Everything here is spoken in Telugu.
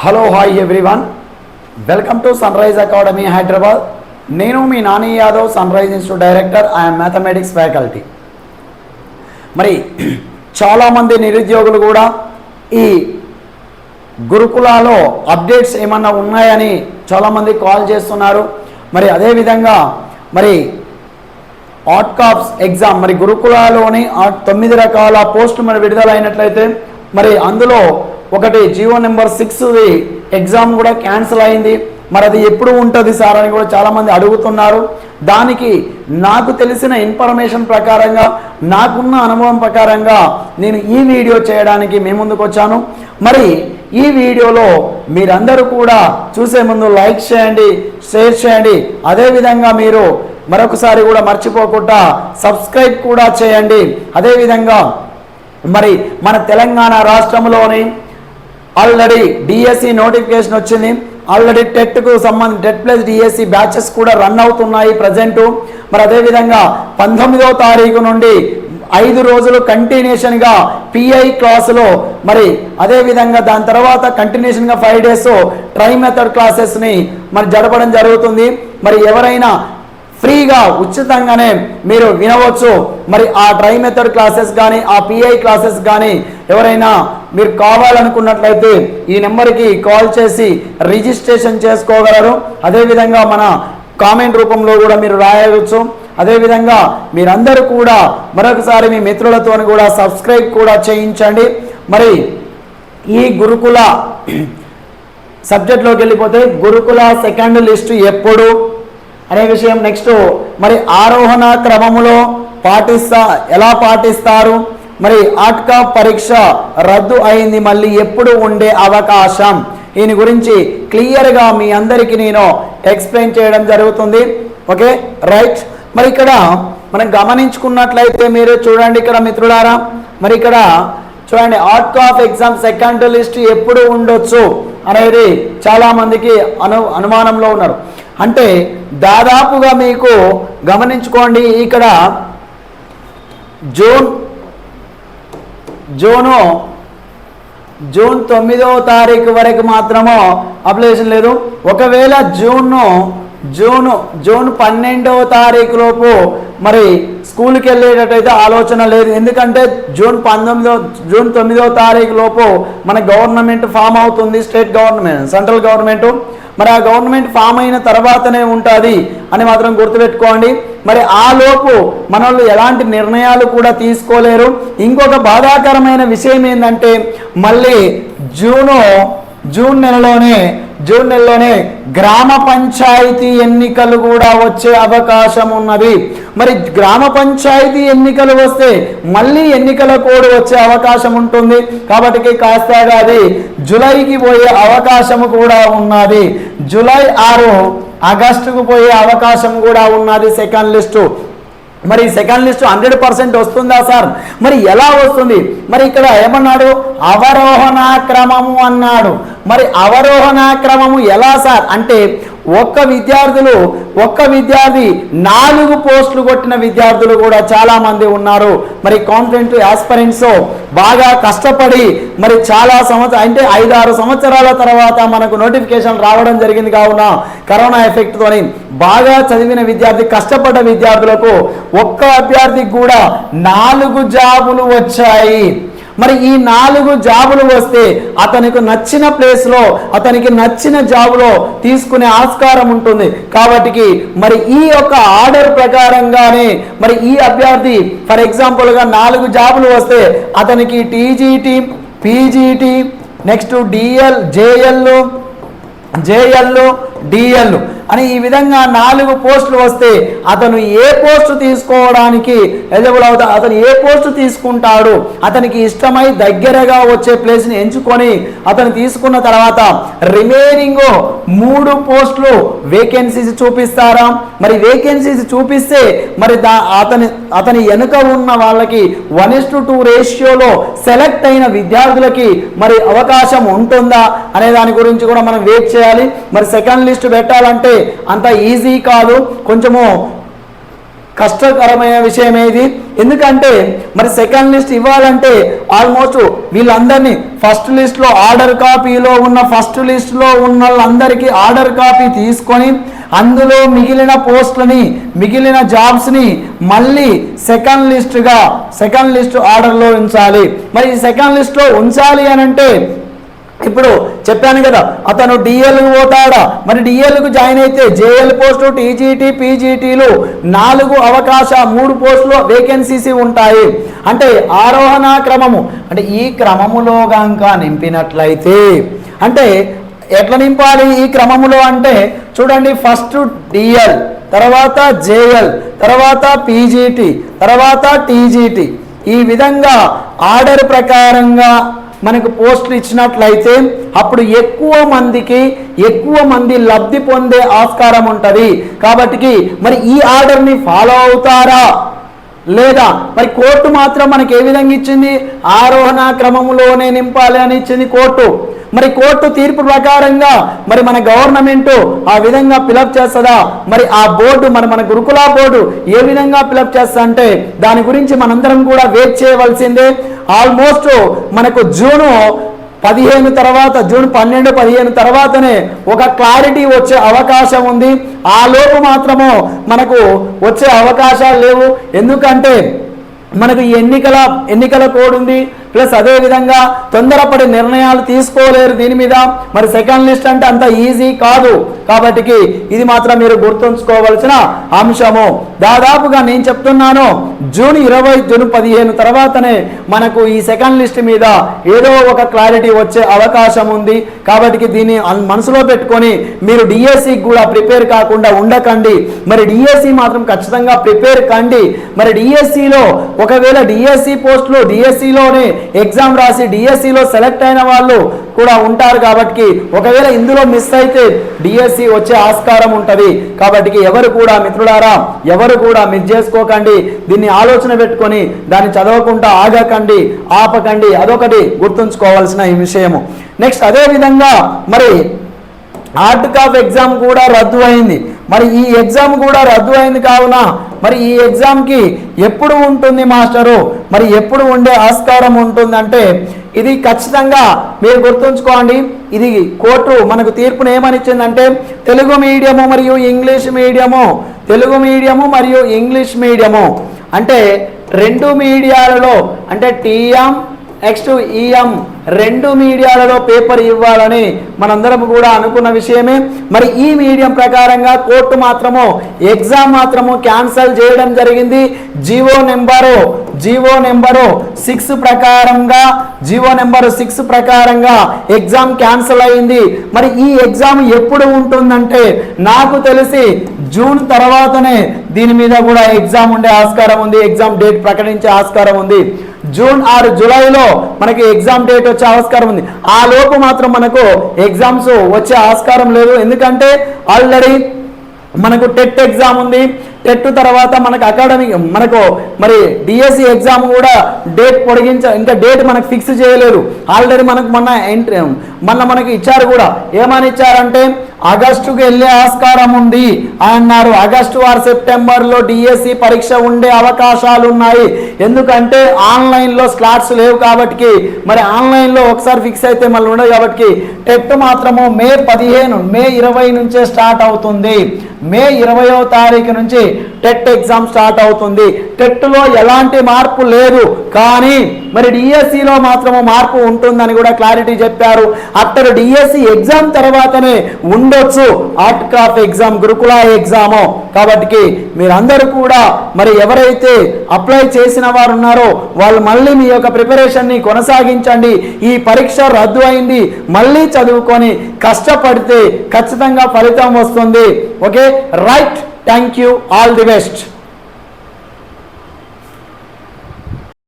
Hello hi everyone welcome to sunrise academy Hyderabad నేను మీ Nani Yadav sunrise institute director I'm mathematics faculty మరి చాలామంది నిరుద్యోగులు కూడా ఈ గురుకులాలో అప్డేట్స్ ఏమన్నా ఉన్నాయని చాలామంది కాల్ చేస్తున్నారు. మరి అదేవిధంగా మరి ఆట్కాప్స్ ఎగ్జామ్ మరి గురుకులాలోని తొమ్మిది రకాల పోస్టులు మరి విడుదలైనట్లయితే మరి అందులో ఒకటి జియో నెంబర్ సిక్స్ది ఎగ్జామ్ కూడా క్యాన్సిల్ అయింది. మరి అది ఎప్పుడు ఉంటుంది సార్ అని కూడా చాలామంది అడుగుతున్నారు. దానికి నాకు తెలిసిన ఇన్ఫర్మేషన్ ప్రకారంగా నాకున్న అనుభవం ప్రకారంగా నేను ఈ వీడియో చేయడానికి మీ ముందుకు వచ్చాను. మరి ఈ వీడియోలో మీరందరూ కూడా చూసే ముందు లైక్ చేయండి షేర్ చేయండి. అదేవిధంగా మీరు మరొకసారి కూడా మర్చిపోకుండా సబ్స్క్రైబ్ కూడా చేయండి. అదేవిధంగా మరి మన తెలంగాణ రాష్ట్రంలోని ఆల్రెడీ డిఎస్సి నోటిఫికేషన్ వచ్చింది. ఆల్రెడీ టెట్కు సంబంధించి టెట్ ప్లస్ డిఎస్సి బ్యాచెస్ కూడా రన్ అవుతున్నాయి ప్రజెంటు మరి అదేవిధంగా పంతొమ్మిదవ తారీఖు నుండి ఐదు రోజులు కంటిన్యూషన్గా పిఐ క్లాసులో మరి అదేవిధంగా దాని తర్వాత కంటిన్యూషన్గా ఫైవ్ డేస్ ట్రై మెథడ్ క్లాసెస్ని మరి జరపడం జరుగుతుంది. మరి ఎవరైనా ఫ్రీగా ఉచితంగానే మీరు వినవచ్చు. మరి ఆ డ్రై మెథడ్ క్లాసెస్ కానీ ఆ పిఐ క్లాసెస్ కానీ ఎవరైనా మీరు కావాలనుకున్నట్లయితే ఈ నెంబర్కి కాల్ చేసి రిజిస్ట్రేషన్ చేసుకోగలరు. అదేవిధంగా మన కామెంట్ రూపంలో కూడా మీరు రాయవచ్చు. అదేవిధంగా మీరందరూ కూడా మరొకసారి మీ మిత్రులతో కూడా సబ్స్క్రైబ్ కూడా చేయించండి. మరి ఈ గురుకుల సబ్జెక్ట్లోకి వెళ్ళిపోతే గురుకుల సెకండ్ లిస్టు ఎప్పుడు? అనే విషయం నెక్స్ట్ మరి ఆరోహణ క్రమములో పాటిస్తా ఎలా పాటిస్తారు? మరి ఆట్కా పరీక్ష రద్దు అయింది మళ్ళీ ఎప్పుడు ఉండే అవకాశం? దీని గురించి క్లియర్గా మీ అందరికీ నేను ఎక్స్ప్లెయిన్ చేయడం జరుగుతుంది. ఓకే? రైట్ మరి ఇక్కడ మనం గమనించుకున్నట్లయితే మీరు చూడండి ఇక్కడ మిత్రులారా. మరి ఇక్కడ చూడండి art of exam second list ఎప్పుడు ఉండొచ్చు అనేది చాలామందికి అను అనుమానంలో ఉన్నారు. అంటే దాదాపుగా మీకు గమనించుకోండి ఇక్కడ జూన్ జూను జూన్ తొమ్మిదవ తారీఖు వరకు మాత్రము అప్లికేషన్ లేదు. ఒకవేళ జూన్ను జూన్ జూన్ పన్నెండవ తారీఖు లోపు మరి స్కూల్కి వెళ్ళేటట్టయితే ఆలోచన లేదు. ఎందుకంటే జూన్ పంతొమ్మిదో జూన్ తొమ్మిదవ తారీఖు లోపు మన గవర్నమెంట్ ఫామ్ అవుతుంది స్టేట్ గవర్నమెంట్ సెంట్రల్ గవర్నమెంట్. మరి ఆ గవర్నమెంట్ ఫామ్ అయిన తర్వాతనే ఉంటుంది అని మాత్రం గుర్తుపెట్టుకోండి. మరి ఆ లోపు మనల్ని ఎలాంటి నిర్ణయాలు కూడా తీసుకోలేరు. ఇంకొక బాధాకరమైన విషయం ఏంటంటే మళ్ళీ జూను జూన్ నెలలోనే జూన్ నెలలోనే గ్రామ పంచాయతీ ఎన్నికలు కూడా వచ్చే అవకాశం ఉన్నది. మరి గ్రామ పంచాయతీ ఎన్నికలు వస్తే మళ్ళీ ఎన్నికల కోడ్ వచ్చే అవకాశం ఉంటుంది. కాబట్టి కాస్తగా అది జులైకి పోయే అవకాశం కూడా ఉన్నది. జూలై ఆరు ఆగస్టుకు పోయే అవకాశం కూడా ఉన్నది సెకండ్ లిస్టు. మరి సెకండ్ లిస్ట్ హండ్రెడ్ పర్సెంట్ వస్తుందా సార్? మరి ఎలా వస్తుంది? మరి ఇక్కడ ఏమన్నాడు? అవరోహణ క్రమము అన్నాడు. మరి అవరోహణ క్రమము ఎలా సార్? అంటే ఒక్క విద్యార్థులు ఒక్క విద్యార్థి నాలుగు పోస్టులు కొట్టిన విద్యార్థులు కూడా చాలా మంది ఉన్నారు. మరి కాన్ఫిడెంట్ యాస్పరెంట్స్ బాగా కష్టపడి మరి చాలా సంవత్సరం అంటే ఐదు ఆరు సంవత్సరాల తర్వాత మనకు నోటిఫికేషన్ రావడం జరిగింది కావున కరోనా ఎఫెక్ట్తోని బాగా చదివిన విద్యార్థి కష్టపడ్డ విద్యార్థులకు ఒక్క అభ్యర్థికి కూడా నాలుగు జాబులు వచ్చాయి. మరి ఈ నాలుగు జాబులు వస్తే అతనికి నచ్చిన ప్లేస్లో అతనికి నచ్చిన జాబులో తీసుకునే ఆస్కారం ఉంటుంది. కాబట్టి మరి ఈ యొక్క ఆర్డర్ ప్రకారంగానే మరి ఈ అభ్యర్థి ఫర్ ఎగ్జాంపుల్గా నాలుగు జాబులు వస్తే అతనికి TGT PGT next DL JL JL DL అని ఈ విధంగా నాలుగు పోస్టులు వస్తే అతను ఏ పోస్టు తీసుకోవడానికి ఎలిజిబుల్ అవుతా అతను ఏ పోస్టు తీసుకుంటాడు అతనికి ఇష్టమై దగ్గరగా వచ్చే ప్లేస్ని ఎంచుకొని అతను తీసుకున్న తర్వాత రిమైనింగ్ మూడు పోస్టులు వేకెన్సీస్ చూపిస్తారా? మరి వేకెన్సీస్ చూపిస్తే మరి దా అతని అతని వెనుక ఉన్న వాళ్ళకి వన్ ఇస్ టు టూ రేషియోలో సెలెక్ట్ అయిన విద్యార్థులకి మరి అవకాశం ఉంటుందా? అనే దాని గురించి కూడా మనం వెయిట్ చేయాలి. మరి సెకండ్ లిస్ట్ పెట్టాలంటే అంత ఈజీ కాదు. కొంచెము కష్టకరమైన విషయం ఏది ఎందుకంటే మరి సెకండ్ లిస్ట్ ఇవ్వాలంటే ఆల్మోస్ట్ వీళ్ళందరినీ ఫస్ట్ లిస్ట్లో ఆర్డర్ కాపీలో ఉన్న ఫస్ట్ లిస్ట్లో ఉన్న వాళ్ళందరికీ ఆర్డర్ కాపీ తీసుకొని అందులో మిగిలిన పోస్టులని మిగిలిన జాబ్స్ని మళ్ళీ సెకండ్ లిస్ట్గా సెకండ్ లిస్ట్ ఆర్డర్లో ఉంచాలి. మరి ఈ సెకండ్ లిస్ట్లో ఉంచాలి అని అంటే ఇప్పుడు చెప్పాను కదా అతను డిఎల్కు పోతాడా? మరి డిఎల్కు జాయిన్ అయితే జేఎల్ పోస్టు టీజీటీ పీజీటీలు నాలుగు అవకాశ మూడు పోస్టులు వేకెన్సీసీ ఉంటాయి. అంటే ఆరోహణ క్రమము అంటే ఈ క్రమములో గంక నింపినట్లయితే అంటే ఎట్లా నింపాలి ఈ క్రమములో అంటే చూడండి ఫస్ట్ డిఎల్ తర్వాత జేఎల్ తర్వాత పీజీటీ తర్వాత టీజీటీ ఈ విధంగా ఆర్డర్ ప్రకారంగా మనకు పోస్టులు ఇచ్చినట్లయితే అప్పుడు ఎక్కువ మందికి ఎక్కువ మంది లబ్ధి పొందే ఆస్కారం ఉంటుంది. కాబట్టి మరి ఈ ఆర్డర్ని ఫాలో అవుతారా? లేదా మరి కోర్టు మాత్రం మనకి ఏ విధంగా ఇచ్చింది? ఆరోహణ క్రమంలోనే నింపాలి అని ఇచ్చింది కోర్టు. మరి కోర్టు తీర్పు ప్రకారంగా మరి మన గవర్నమెంట్ ఆ విధంగా ఫిలప్ చేస్తుందా? మరి ఆ బోర్డు మరి మన గురుకుల బోర్డు ఏ విధంగా ఫిలప్ చేస్తా అంటే దాని గురించి మనందరం కూడా వెయిట్ చేయవలసిందే. ఆల్మోస్ట్ మనకు జూను పదిహేను తర్వాత జూన్ పన్నెండు పదిహేను తర్వాతనే ఒక క్లారిటీ వచ్చే అవకాశం ఉంది. ఆ లోపు మాత్రము మనకు వచ్చే అవకాశాలు లేవు. ఎందుకంటే మనకు ఈ ఎన్నికల ఎన్నికల కోడ్ ఉంది. ప్లస్ అదే విధంగా తొందరపడి నిర్ణయాలు తీసుకోలేరు దీని మీద. మరి సెకండ్ లిస్ట్ అంటే అంత ఈజీ కాదు. కాబట్టికి ఇది మాత్రం మీరు గుర్తుంచుకోవలసిన అంశము. దాదాపుగా నేను చెప్తున్నాను జూన్ ఇరవై జూన్ పదిహేను తర్వాతనే మనకు ఈ సెకండ్ లిస్ట్ మీద ఏదో ఒక క్లారిటీ వచ్చే అవకాశం ఉంది. కాబట్టి దీన్ని మనసులో పెట్టుకొని మీరు డిఎస్సి కూడా ప్రిపేర్ కాకుండా ఉండకండి. మరి డిఎస్సి మాత్రం ఖచ్చితంగా ప్రిపేర్ కండి. మరి డిఎస్సిలో ఒకవేళ డిఎస్సి పోస్టులు డిఎస్సిలోనే ఎగ్జామ్ రాసి డిఎస్సిలో సెలెక్ట్ అయిన వాళ్ళు కూడా ఉంటారు కాబట్టి ఒకవేళ ఇందులో మిస్ అయితే డిఎస్సి వచ్చే ఆస్కారం ఉంటుంది. కాబట్టి ఎవరు కూడా మిత్రులారా ఎవరు కూడా మిస్ చేసుకోకండి. దీన్ని ఆలోచన పెట్టుకొని దాన్ని చదవకుండా ఆగకండి ఆపకండి. అదొకటి గుర్తుంచుకోవాల్సిన ఈ విషయము. నెక్స్ట్ అదే విధంగా మరి ఆర్ట్ కాఫ్ ఎగ్జామ్ కూడా రద్దు అయింది. మరి ఈ ఎగ్జామ్ కూడా రద్దు అయింది కావున మరి ఈ ఎగ్జామ్కి ఎప్పుడు ఉంటుంది మాస్టరు? మరి ఎప్పుడు ఉండే ఆస్కారం ఉంటుందంటే ఇది ఖచ్చితంగా మీరు గుర్తుంచుకోండి. ఇది కోర్టు మనకు తీర్పును ఏమనిచ్చిందంటే తెలుగు మీడియము మరియు ఇంగ్లీష్ మీడియము. తెలుగు మీడియము మరియు ఇంగ్లీష్ మీడియము. అంటే రెండు మీడియాలలో అంటే టీఎం నెక్స్ట్ ఈఎం రెండు మీడియాలలో పేపర్ ఇవ్వాలని మనందరం కూడా అనుకున్న విషయమే. మరి ఈ మీడియం ప్రకారంగా కోర్టు మాత్రము ఎగ్జామ్ మాత్రము క్యాన్సల్ చేయడం జరిగింది. GO number GO number six ప్రకారంగా జీవో నెంబరు సిక్స్ ప్రకారంగా ఎగ్జామ్ క్యాన్సల్ అయింది. మరి ఈ ఎగ్జామ్ ఎప్పుడు ఉంటుందంటే నాకు తెలిసి జూన్ తర్వాతనే దీని మీద కూడా ఎగ్జామ్ ఉండే ఆస్కారం ఉంది ఎగ్జామ్ డేట్ ప్రకటించే ఆస్కారం ఉంది. జూన్ ఆరు జూలైలో మనకి ఎగ్జామ్ డేట్ వచ్చే ఆస్కారం ఉంది. ఆ లోపు మాత్రం మనకు ఎగ్జామ్స్ వచ్చే ఆస్కారం లేదు. ఎందుకంటే ఆల్రెడీ మనకు టెట్ ఎగ్జామ్ ఉంది. టెట్ తర్వాత మనకు అకాడమిక్ మనకు మరి డిఎస్సి ఎగ్జామ్ కూడా డేట్ పొడిగించ ఇంకా డేట్ మనకు ఫిక్స్ చేయలేదు. ఆల్రెడీ మనకు మొన్న ఎంట్రీ మళ్ళీ మనకి ఇచ్చారు కూడా. ఏమని ఇచ్చారంటే ఆగస్టుకు వెళ్ళే ఆస్కారం ఉంది అన్నారు. ఆగస్టు ఆర్ సెప్టెంబర్లో డిఎస్సి పరీక్ష ఉండే అవకాశాలు ఉన్నాయి. ఎందుకంటే ఆన్లైన్లో స్లాట్స్ లేవు కాబట్టి మరి ఆన్లైన్లో ఒకసారి ఫిక్స్ అయితే మళ్ళీ ఉండదు కాబట్టి టెట్ మాత్రము మే పదిహేను మే ఇరవై నుంచే స్టార్ట్ అవుతుంది. మే ఇరవయో తారీఖు నుంచి టెట్ ఎగ్జామ్ స్టార్ట్ అవుతుంది. టెట్లో ఎలాంటి మార్పు లేదు. కానీ మరి డిఎస్సిలో మాత్రము మార్పు ఉంటుందని కూడా క్లారిటీ చెప్పారు. అక్కడ డిఎస్సి ఎగ్జామ్ తర్వాతనే ఉండొచ్చు. ఆర్ట్ క్రాఫ్ట్ ఎగ్జామ్ గురుకుల ఎగ్జాము కాబట్టి మీరందరూ కూడా మరి ఎవరైతే అప్లై చేసిన వారు ఉన్నారో వాళ్ళు మళ్ళీ మీ యొక్క ప్రిపరేషన్ని కొనసాగించండి. ఈ పరీక్ష రద్దు అయింది. మళ్ళీ చదువుకొని కష్టపడితే ఖచ్చితంగా ఫలితం వస్తుంది. Okay right thank you all the best